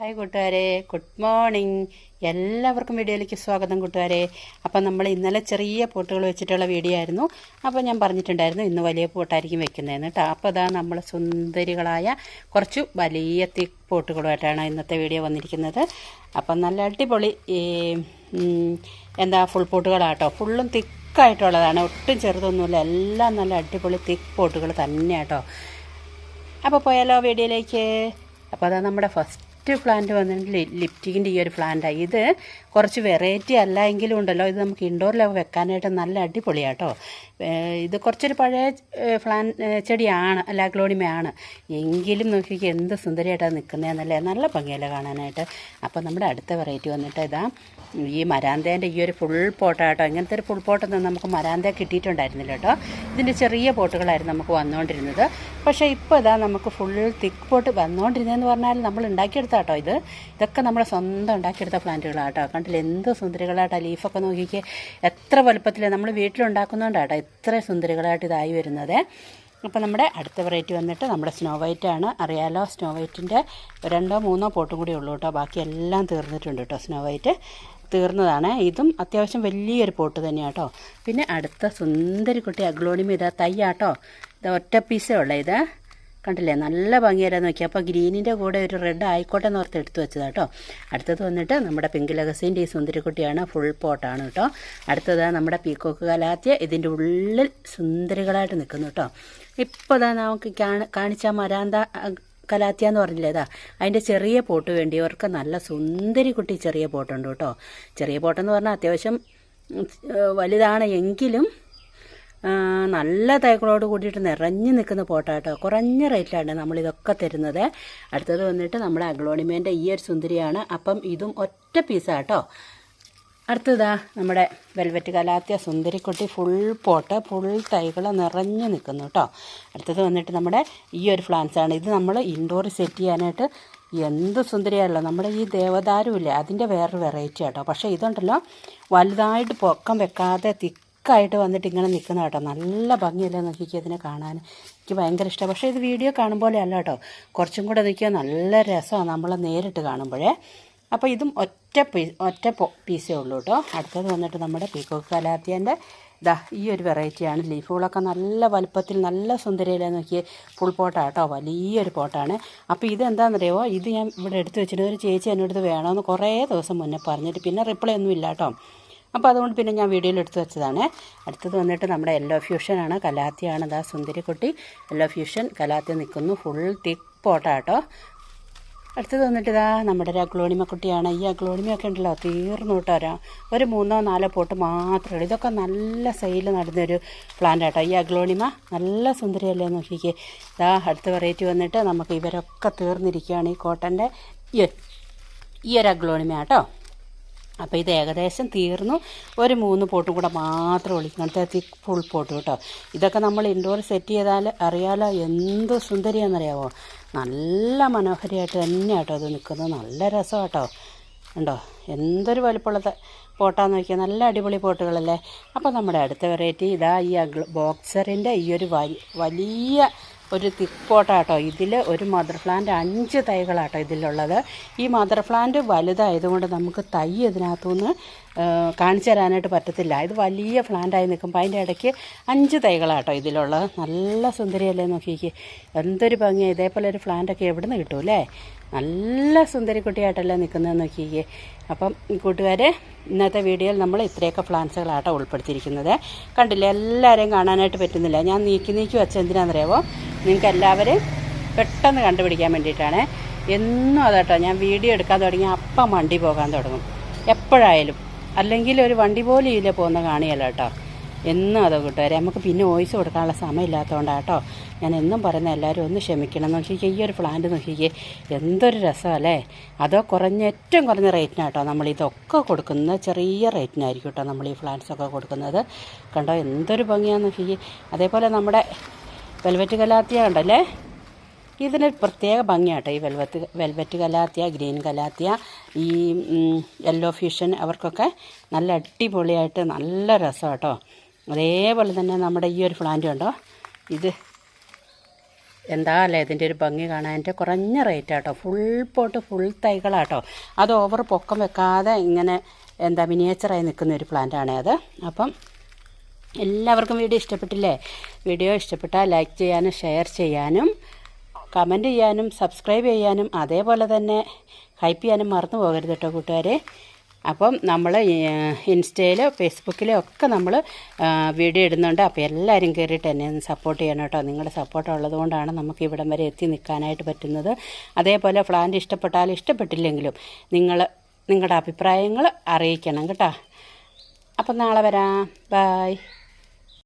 Hi കൂട്ടുകാരെ good morning എല്ലാവർക്കും വീഡിയോയിലേക്ക് സ്വാഗതം കൂട്ടുകാരെ. അപ്പം നമ്മൾ ഇന്നലെ ചെറിയ പോട്ടുകൾ വെച്ചിട്ടുള്ള വീഡിയോ ആയിരുന്നു. അപ്പോൾ ഞാൻ പറഞ്ഞിട്ടുണ്ടായിരുന്നു ഇന്ന് വലിയ പോട്ടായിരിക്കും വെക്കുന്നതെന്ന് കേട്ടോ. അപ്പോൾ അതാ നമ്മൾ സുന്ദരികളായ കുറച്ച് വലിയ തിക്ക് പോട്ടുകളുമായിട്ടാണ് ഇന്നത്തെ വീഡിയോ വന്നിരിക്കുന്നത്. അപ്പം നല്ല അടിപൊളി എന്താ ഫുൾ പോട്ടുകളാട്ടോ. ഫുള്ളും തിക്കായിട്ടുള്ളതാണ്. ഒട്ടും ചെറുതൊന്നുമില്ല. എല്ലാം നല്ല അടിപൊളി തിക്ക് പോട്ടുകൾ തന്നെയാട്ടോ. അപ്പോൾ പോയാലോ വീഡിയോയിലേക്ക്? അപ്പോൾ അതാ നമ്മുടെ ഫസ്റ്റ് പ്ലാന്റ് വന്നിട്ട് ലിപ്റ്റിക്കിന്റെ ഈ ഒരു പ്ലാന്റാണ് ഇത് കുറച്ച് വെറൈറ്റി അല്ല എങ്കിലും ഉണ്ടല്ലോ. ഇത് നമുക്ക് ഇൻഡോറിലൊക്കെ വെക്കാനായിട്ട് നല്ല അടിപൊളിയാട്ടോ. ഇത് കുറച്ചൊരു പഴയ പ്ലാൻ ചെടിയാണ് അല്ല ഗ്ലോണിമയാണ് എങ്കിലും നോക്കിക്ക് എന്ത് സുന്ദരിയായിട്ടാണ് നിൽക്കുന്നതെന്നല്ലേ നല്ല ഭംഗിയല്ല കാണാനായിട്ട്. അപ്പോൾ നമ്മുടെ അടുത്ത വെറൈറ്റി വന്നിട്ട് ഇതാ ഈ മരാന്തേന്റെ ഈ ഒരു ഫുൾ പോട്ടാട്ടോ. ഇങ്ങനത്തെ ഒരു ഫുൾ പോട്ടൊന്നും നമുക്ക് മരാന്ത കിട്ടിയിട്ടുണ്ടായിരുന്നില്ല കേട്ടോ. ഇതിന്റെ ചെറിയ പോട്ടുകളായിരുന്നു നമുക്ക് വന്നുകൊണ്ടിരുന്നത് പക്ഷേ ഇപ്പോൾ ഇതാ നമുക്ക് ഫുൾ തിക്ക് പോട്ട് വന്നുകൊണ്ടിരുന്നതെന്ന് പറഞ്ഞാൽ നമ്മൾ ഉണ്ടാക്കിയെടുത്താട്ടോ ഇത്. ഇതൊക്കെ നമ്മുടെ സ്വന്തം ഉണ്ടാക്കിയെടുത്ത പ്ലാന്റുകളാട്ടോ. കണ്ടില്ല? എന്ത് സുന്ദരികളായിട്ടാ ലീഫൊക്കെ നോക്കിക്കേ. എത്ര വലുപ്പത്തിൽ നമ്മൾ വീട്ടിലുണ്ടാക്കുന്നതുകൊണ്ടാട്ടോ ഇത്ര സുന്ദരികളായിട്ട് ഇതായി വരുന്നത്. അപ്പോൾ നമ്മുടെ അടുത്ത വെറൈറ്റി വന്നിട്ട് നമ്മുടെ സ്നോ വൈറ്റ് ആണ്. അറിയാലോ സ്നോ വൈറ്റിന്റെ രണ്ടോ മൂന്നോ പോട്ടും കൂടി ഉള്ളൂ കേട്ടോ. ബാക്കി എല്ലാം തീർന്നിട്ടുണ്ട് കേട്ടോ സ്നോ വൈറ്റ് തീർന്നതാണ്. ഇതും അത്യാവശ്യം വലിയൊരു പോട്ട് തന്നെയാണ് കേട്ടോ പിന്നെ അടുത്ത സുന്ദരി കുട്ടി അഗ്ലോണിമ ഇതാ തയ്യാട്ടോ ഇത് ഒറ്റ പീസേ ഉള്ളേ ഇത്. കണ്ടില്ലേ? നല്ല ഭംഗിയായിരുന്നു നോക്കി അപ്പോൾ ഗ്രീനിന്റെ കൂടെ ഒരു റെഡ് ആയിക്കോട്ടെ എന്ന് ഓർത്ത് എടുത്തു വെച്ചതാണ് കേട്ടോ. അടുത്തത് വന്നിട്ട് നമ്മുടെ പിങ്ക് ലഗസിന്റെ ഈ സുന്ദരിക്കുട്ടിയാണ് ഫുൾ പോട്ടാണ് കേട്ടോ. അടുത്തത് നമ്മുടെ പീക്കോക്ക് കലാത്തിയ ഇതിന്റെ ഉള്ളിൽ സുന്ദരികളായിട്ട് നിൽക്കുന്നു കേട്ടോ. ഇപ്പോൾ ഇതാ നമുക്ക് കാണിച്ച മരാന്ത കലാത്തിയ എന്ന് പറഞ്ഞില്ലേ ഇതാ അതിന്റെ ചെറിയ പോട്ട് വേണ്ടി വേണ്ടിയവർക്ക് നല്ല സുന്ദരി കുട്ടി ചെറിയ പോട്ടുണ്ട് കേട്ടോ. ചെറിയ പോട്ടെന്ന് പറഞ്ഞാൽ അത്യാവശ്യം വലുതാണ് എങ്കിലും നല്ല തൈകളോട് കൂടിയിട്ട് നിറഞ്ഞു നിൽക്കുന്ന പോട്ടാട്ടോ. കുറഞ്ഞ റേറ്റിലാണ് നമ്മളിതൊക്കെ തരുന്നത്. അടുത്തത് വന്നിട്ട് നമ്മുടെ അഗ്ലോണിമേന്റെ ഈ ഒരു സുന്ദരിയാണ്. അപ്പം ഇതും ഒറ്റ പീസാട്ടോ. അടുത്തതാ നമ്മുടെ വെൽവെറ്റ് കലാത്തിയ സുന്ദരിക്കുട്ടി ഫുൾ പോട്ട് ഫുൾ തൈകൾ നിറഞ്ഞു നിൽക്കുന്നു കേട്ടോ അടുത്തത് വന്നിട്ട് നമ്മുടെ ഈ ഒരു പ്ലാന്റ്സ് ആണ് ഇത് നമ്മൾ ഇൻഡോർ സെറ്റ് ചെയ്യാനായിട്ട് എന്ത് സുന്ദരിയാണല്ലോ. നമ്മുടെ ഈ ദേവദാരുമില്ലേ അതിന്റെ വേറൊരു വെറൈറ്റി ആട്ടോ. പക്ഷേ ഇതുണ്ടല്ലോ വലുതായിട്ട് പൊക്കം വെക്കാതെ തിക്കായിട്ട് വന്നിട്ട് ഇങ്ങനെ നിൽക്കുന്ന കേട്ടോ. നല്ല ഭംഗിയല്ലേ നോക്കിക്കുക ഇതിനെ കാണാൻ. എനിക്ക് ഭയങ്കര ഇഷ്ടമാണ് പക്ഷേ ഇത് വീഡിയോ കാണുമ്പോലെ അല്ല കേട്ടോ. കുറച്ചും കൂടെ നിൽക്കുക നല്ല രസമാണ് നമ്മൾ നേരിട്ട് കാണുമ്പോഴേ. അപ്പോൾ ഇതും ഒറ്റ പീസ് ഒറ്റ പീസേ ഉള്ളൂ കേട്ടോ. അടുത്തത് വന്നിട്ട് നമ്മുടെ പീക്കോക്ക് കലാത്തിയന്റെ ദാ ഈ ഒരു വെറൈറ്റിയാണ് ലീഫുകളൊക്കെ നല്ല വലുപ്പത്തിൽ നല്ല സുന്ദരയിലെ നോക്കിയേ. ഫുൾ പോട്ടാണ് കേട്ടോ. വലിയൊരു പോട്ടാണ് അപ്പോൾ ഇത് എന്താണെന്നറിയോ ഇത് ഞാൻ ഇവിടെ എടുത്ത് വെച്ചിട്ട് ഒരു ചേച്ചി എന്നോട് വേണമെന്ന് കുറേ ദിവസം മുന്നേ പറഞ്ഞിട്ട് പിന്നെ റിപ്ലൈ ഒന്നും ഇല്ല കേട്ടോ. അപ്പോൾ അതുകൊണ്ട് പിന്നെ ഞാൻ വീഡിയോയിൽ എടുത്തു വെച്ചതാണ്. അടുത്തത് വന്നിട്ട് നമ്മുടെ യെല്ലോ ഫ്യൂഷനാണ് കലാത്തിയാണ് ദാ സുന്ദരിക്കുട്ടി. യെല്ലോ ഫ്യൂഷൻ കലാത്തി നിൽക്കുന്നു. ഫുൾ തിക്ക് പോട്ടാട്ടോ അടുത്തത് വന്നിട്ട് ഇതാ നമ്മുടെ ഒരു അഗ്ലോണിമ കുട്ടിയാണ്. ഈ അഗ്ലോണിമയൊക്കെ ഉണ്ടല്ലോ തീർന്നു കിട്ടാരാ ഒരു. മൂന്നോ നാലോ പോട്ട് മാത്രമേ ഉള്ളൂ. ഇതൊക്കെ നല്ല സെയിൽ നടന്നൊരു പ്ലാന്റ് ആട്ടോ. ഈ അഗ്ലോണിമ നല്ല സുന്ദരിയല്ലേ നോക്കിക്കേ. ഇതാ അടുത്ത വെറൈറ്റി വന്നിട്ട് നമുക്ക് ഇവരൊക്കെ തീർന്നിരിക്കുകയാണ് ഈ കോട്ടന്റെ ഈ ഒരു അഗ്ലോണിമ കേട്ടോ അപ്പോൾ ഇത് ഏകദേശം തീർന്നു. ഒരു മൂന്ന് പോട്ടും കൂടെ മാത്രം ഇങ്ങനത്തെ തിക്ക് ഫുൾ പോട്ട് കേട്ടോ. ഇതൊക്കെ നമ്മൾ ഇൻഡോർ സെറ്റ് ചെയ്താൽ അറിയാലോ എന്ത് സുന്ദരിയാണെന്നറിയാവോ? നല്ല മനോഹരിയായിട്ട് തന്നെ കേട്ടോ ഇത് നിൽക്കുന്നത്. നല്ല രസം കേട്ടോ. ഉണ്ടോ എന്തൊരു വലുപ്പമുള്ള പോട്ടാന്ന് നോക്കിയാൽ നല്ല അടിപൊളി പോട്ടുകളല്ലേ? അപ്പോൾ നമ്മുടെ അടുത്ത വെറൈറ്റി ഇതാ ഈ ബോക്സറിന്റെ ഈ ഒരു വലിയ ഒരു തിക്കോട്ടാട്ടോ. ഇതിൽ ഒരു മദർ പ്ലാന്റ് അഞ്ച് തൈകളാട്ടോ ഇതിലുള്ളത്. ഈ മദർ പ്ലാന്റ് വലുതായതുകൊണ്ട് നമുക്ക് തൈ ഇതിനകത്തുനിന്ന് കാണിച്ചു തരാനായിട്ട് പറ്റത്തില്ല. ഇത് വലിയ പ്ലാന്റായി നിൽക്കുമ്പോൾ അതിന്റെ ഇടയ്ക്ക് അഞ്ച് തൈകളാട്ടോ ഇതിലുള്ളത്. നല്ല സുന്ദരിയല്ലേ നോക്കിക്ക്. എന്തൊരു ഭംഗിയാണ് ഇതേപോലെ ഒരു പ്ലാന്റൊക്കെ എവിടെ നിന്ന് കിട്ടും അല്ലേ നല്ല സുന്ദരിക്കുട്ടിയായിട്ടല്ലേ നിൽക്കുന്നത് നോക്കിക്കേ. അപ്പം കൂട്ടുകാരെ ഇന്നത്തെ വീഡിയോയിൽ നമ്മൾ ഇത്രയൊക്കെ പ്ലാന്റ്സുകളാട്ടോ ഉൾപ്പെടുത്തിയിരിക്കുന്നത്. കണ്ടില്ലേ എല്ലാവരെയും കാണാനായിട്ട് പറ്റുന്നില്ല. ഞാൻ നീക്കി നീക്കി വെച്ച എന്തിനാണെന്നറിയാവോ? നിങ്ങൾക്ക് എല്ലാവരെയും പെട്ടെന്ന് കണ്ടുപിടിക്കാൻ വേണ്ടിയിട്ടാണ്. എന്നും അതാട്ടോ ഞാൻ വീഡിയോ എടുക്കാൻ തുടങ്ങി അപ്പം വണ്ടി പോകാൻ തുടങ്ങും. എപ്പോഴായാലും. അല്ലെങ്കിൽ ഒരു വണ്ടി പോലും ഇല്ല പോകുന്ന കാണിയല്ലോ കേട്ടോ. എന്നും അത് കൂട്ടുകാരെ നമുക്ക് പിന്നെ വോയിസ് കൊടുക്കാനുള്ള സമയമില്ലാത്തതുകൊണ്ടാണ് കേട്ടോ ഞാൻ എന്നും പറയുന്ന എല്ലാവരും ഒന്ന് ക്ഷമിക്കണം എന്ന് വെച്ചാൽ ഈ ഒരു പ്ലാന്റ് നോക്കിക്കേ എന്തൊരു രസമല്ലേ അതോ കുറഞ്ഞ ഏറ്റവും കുറഞ്ഞ റേറ്റിനാട്ടോ നമ്മൾ ഇതൊക്കെ കൊടുക്കുന്നത് ചെറിയ റേറ്റിനായിരിക്കും കേട്ടോ നമ്മൾ ഈ പ്ലാന്റ്സൊക്കെ കൊടുക്കുന്നത്. കണ്ടോ എന്തൊരു ഭംഗിയാന്ന് നോക്കിക്കേ അതേപോലെ നമ്മുടെ വെൽവെറ്റ് കലാത്തിയ കണ്ടല്ലേ? ഇതിനൊരു പ്രത്യേക ഭംഗിയാട്ടോ ഈ velvet velvet calathea green calathea ഈ യെല്ലോ ഫ്യൂഷൻ അവർക്കൊക്കെ നല്ല അടിപൊളിയായിട്ട് നല്ല രസം കേട്ടോ അതേപോലെ തന്നെ നമ്മുടെ ഈ ഒരു പ്ലാന്റ് ഉണ്ടോ ഇത് എന്താ അല്ലേ? ഇതിന്റെ ഒരു ഭംഗി കാണാനായിട്ട് കുറഞ്ഞ റേറ്റ് ആട്ടോ ഫുൾ പോട്ട് ഫുൾ തൈകളാട്ടോ അത് ഓവർ പൊക്കം വെക്കാതെ ഇങ്ങനെ എന്താ മിനിയേച്ചറായി നിൽക്കുന്ന ഒരു പ്ലാന്റാണേ അത്. അപ്പം എല്ലാവർക്കും വീഡിയോ ഇഷ്ടപ്പെട്ടില്ലേ? വീഡിയോ ഇഷ്ടപ്പെട്ടാൽ ലൈക്ക് ചെയ്യാനും ഷെയർ ചെയ്യാനും കമന്റ് ചെയ്യാനും സബ്സ്ക്രൈബ് ചെയ്യാനും അതേപോലെ തന്നെ ഹൈപ്പ് ചെയ്യാനും മറന്നു പോകരുത് കേട്ടോ കൂട്ടുകാരെ. അപ്പം നമ്മൾ ഇൻസ്റ്റയിലോ ഫേസ്ബുക്കിലോ ഒക്കെ നമ്മൾ വീഡിയോ ഇടുന്നുണ്ട്. അപ്പോൾ എല്ലാവരും കയറിയിട്ട് എന്നെ ഒന്ന് സപ്പോർട്ട് ചെയ്യണം കേട്ടോ. നിങ്ങളുടെ സപ്പോർട്ട് ഉള്ളതുകൊണ്ടാണ് നമുക്ക് ഇവിടം വരെ എത്തി നിൽക്കാനായിട്ട് പറ്റുന്നത്. അതേപോലെ പ്ലാന്റ് ഇഷ്ടപ്പെട്ടാലും ഇഷ്ടപ്പെട്ടില്ലെങ്കിലും നിങ്ങൾ നിങ്ങളുടെ അഭിപ്രായങ്ങൾ അറിയിക്കണം കേട്ടോ. അപ്പം നാളെ വരാം. ബായ്